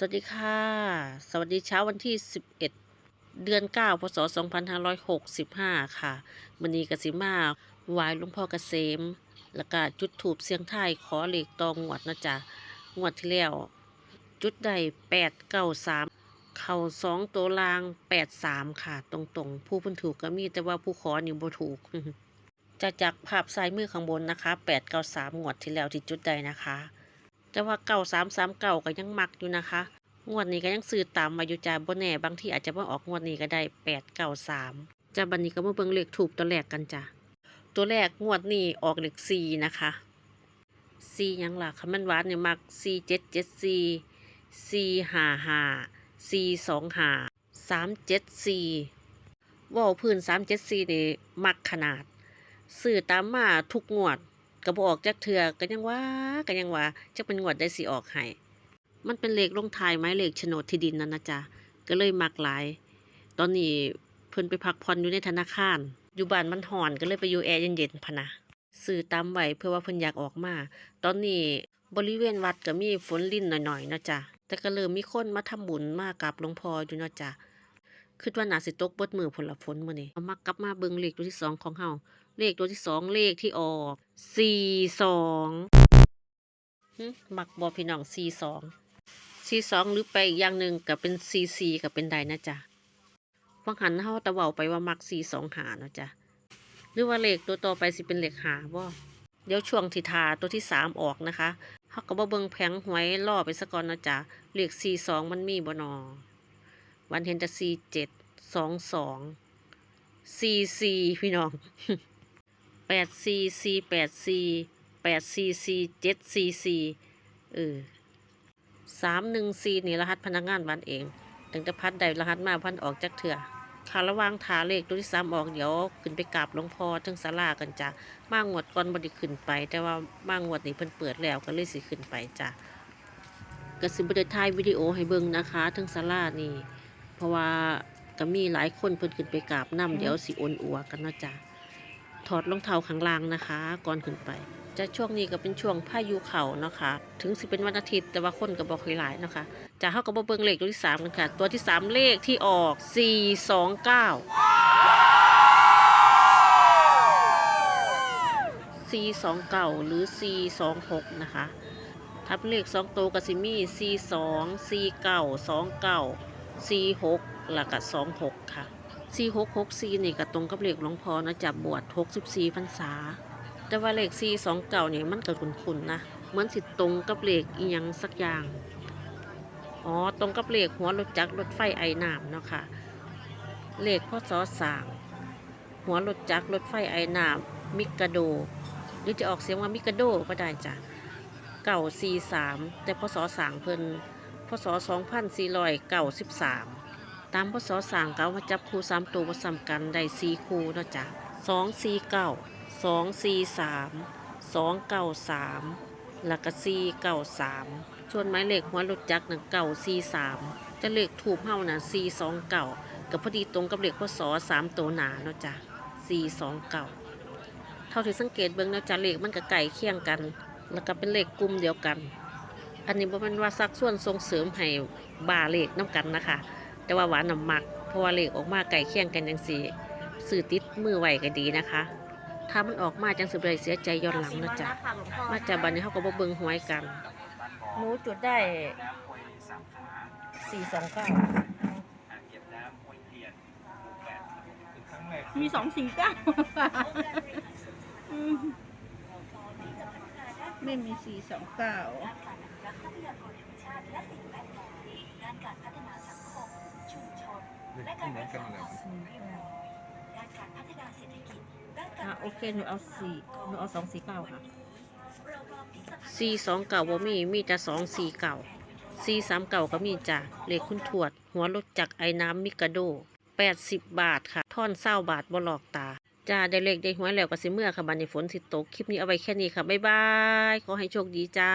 สวัสดีค่ะ สวัสดีเช้าวันที่ 11 เดือน 9 พศ 2565 ค่ะมันนี้กสิมาวายหลวงพ่อกเกษม แล้วก็จุดถูปเสียงไทยขอเหล็กตองงวดนะจ๊ะงวดที่แล้ว จุดใด8 9 3 เข่าสองตัวลาง 8 3 ค่ะ ตรงๆ ผู้พิ่นถูกก็มีแต่ว่าผู้ขอนี่บ่ถูกจะจากภาพซ้ายมือข้างบนนะคะ 8 9 3งวดที่แล้วที่จุดใดนะคะ แต่ว่าเก่าสามสามเก่าก็ยังมักอยู่นะคะ งวดนี้ก็ยังซื้อตามมาอยู่จ้าบ่แน่บางที่อาจจะมาออกงวดนี้ก็ได้แปดเก้าสามจ้าบันนี้ก็มาเบิ่งเลขถูกตัวแรกกันจ้ะตัวแรกงวดนี้ออกเลขสี่นะคะสี่ยังหล่ะคำมันหวานเนี่ยมักสี่เจ็ดเจ็ดสี่สี่ห้าห้าสี่สองห้าสามเจ็ดสี่ว่าพื้นสามเจ็ดสี่นี่มักขนาด ซื้อตามมาทุกงวด ก็บออกจากเถื่อก็ยังว่าก็ยังว่าจะเป็นงวดได้สิออกให้มันเป็นเลขลงท้ายไม้เลขโฉนดที่ดินนั่นนะจ๊ะก็เลยมักหลาย ตอนนี้เพิ่นไปพักผ่อนอยู่ในธนาคาร อยู่บ้านมันห่อนก็เลยไปอยู่แอร์เย็นๆพะนะซื้อตามไหวเพื่อว่าเพิ่นอยากออกมา ตอนนี้บริเวณวัดก็มีฝนลิ่นหน่อยๆนะจ๊ะแต่ก็เริ่มมีคนมาทำบุญมากับหลวงพ่ออยู่นะจ๊ะคิดว่าน่าสิตกเบิดมือผลละฝนมื้อนี้เอามากลับมาเบิ่งเลขตัวที่สองของเฮา เลขตัวที่สองเลขที่ออกสี่สองมักบอพี่น้องสี่สองสี่สองหรือไปอีกอย่างหนึ่งก็เป็นสี่สี่ก็เป็นใดนะจ๊ะฟังหันเฮาตะเว้าไปว่ามักสี่สองหานะจ๊ะหรือว่าเลขตัวต่อไปสิเป็นเลขหาบ่เดี๋ยวช่วงที่ทาตัวที่สามออกนะคะเฮาก็บ่เบิ่งแผงหวยล่อไปซะก่อนนะจ๊ะเลขสี่สองมันมีบ่นอวันเห็นแต่สี่เจ็ดสองสองสี่สี่พี่น้อง แปดสี่สี่แปดสี่แปดสี่สี่เจ็ดสี่สี่เออสามหนึ่งสี่นี่รหัสพนักงานวันเองตั้งแต่พัดใดรหัสมาพันออกจากเถื่อค่ะระวางทาเลขตัวที่สามออกเดี๋ยวขึ้นไปกราบหลวงพ่อถึงศาลากันจ้ะมางวดก่อนบดีขึ้นไป แต่ว่ามางวดนี้เพิ่นเปิดแล้วก็เลยสิขึ้นไปจ้ะก็สิบได้ายวิดีโอให้เบิ่งนะคะถึงศาลานี่ เพราะว่าก็มีหลายคนเพิ่นขึ้นไปกราบนํเดี๋ยวสิโอนอัวกันเนาะจ้ะ ถอดรองเท้าข้างล่างนะคะ ก่อนขึ้นไป จะช่วงนี้ก็เป็นช่วงพายุเข่าเนาะคะถึงสิเป็นวันอาทิตย์แต่ว่าคนก็บอกหลายๆนะคะจะเข้ากับเบิ้งเลขตัวที่สามกันค่ะ ตัวที่สามเลขที่ออกสี่สองเก้าสี่สองเก้าหรือสี่สองหกนะคะถ้าเลขสองตัวก็สิมีสี่สองสี่เก้าสองเก้าสี่หกแล้วก็สองหกค่ะ สี่หกหกสี่นี่ก็ตรงกับเลขหลวงพ่อนะจับบวชหกสิบสี่พรรษา แต่ว่าเลขสี่สองเก่าเนี่ยมันก็คุ้นๆนะเหมือนสิตรงกับเลขอีหยังสักอย่างอ๋อตรงกับเลขหัวรถจักรรถไฟไอหน้ำเนาะค่ะเลขพศสามหัวรถจักรรถไฟไอหน้ำมิกาโด หรือจะออกเสียงว่ามิกาโดก็ได้จ้ะเก่าสี่สามแต่พศสามเพิ่นพศสองพันสี่ร้อยเก้าสิบสาม ตามพศสั่งเก้ามาจับคู่สามตัวผสมกันได้สี่คู่เนาะจ้ะสองสี่เก้าสองสี่สามสองเก้าสามแล้วก็สี่เก้าสามส่วนหมายเลขหัวรถจักรหนึ่งเก้าสี่สามจะเหลขถูกเฮาน่ะสี่สองเก้ากับพอดีตรงกับเหลขพศสามตัวหนาเนาะจ้ะสี่สองเก้าเท่าที่สังเกตเบิ่งนะจ้ะเหลขมันก็ไก่เคียงกัน แล้วก็เป็นเหลขกกลุ่มเดียวกัน อันนี้บ่แมันว่าซักส่วนส่งเสริมให้บาเหลขน้ำกันนะคะ แต่ว่าหวานน้ำมัก เพราะว่าเลขออกมาไก่เคียงกันจังสีสื่อติดมือไหวก็ดีนะคะ ถ้ามันออกมาจังสืบเลยเสียใจย้อนหลังนะจ๊ะมาจากบันนี้เขาก็บ่เบิ่งหวยกันหนูจุดได้สี่สองเก้ามีสองสี่เก้าอืมไม่มีสี่สองเก้า เลขที่เหมือนกันเลยอะโอเคหนูเอาสี่หนูเอาสองสี่เก้าค่ะสี่สองเก่าบ่มีมีแต่สองสี่เก่าสี่สามเก่าก็มีจ้ะเลขคุณทวด หัวรถจักรไอ้น้ำมิกาโดแปดสิบบาทค่ะ ท่อนเศร้าบาทบ่หลอกตาจ้าได้เลขได้หวยแล้วก็สิเมื่อค่ะบันนี้ฝนสิตก คลิปนี้เอาไว้แค่นี้ค่ะ บ๊ายบาย ขอให้โชคดีจ้า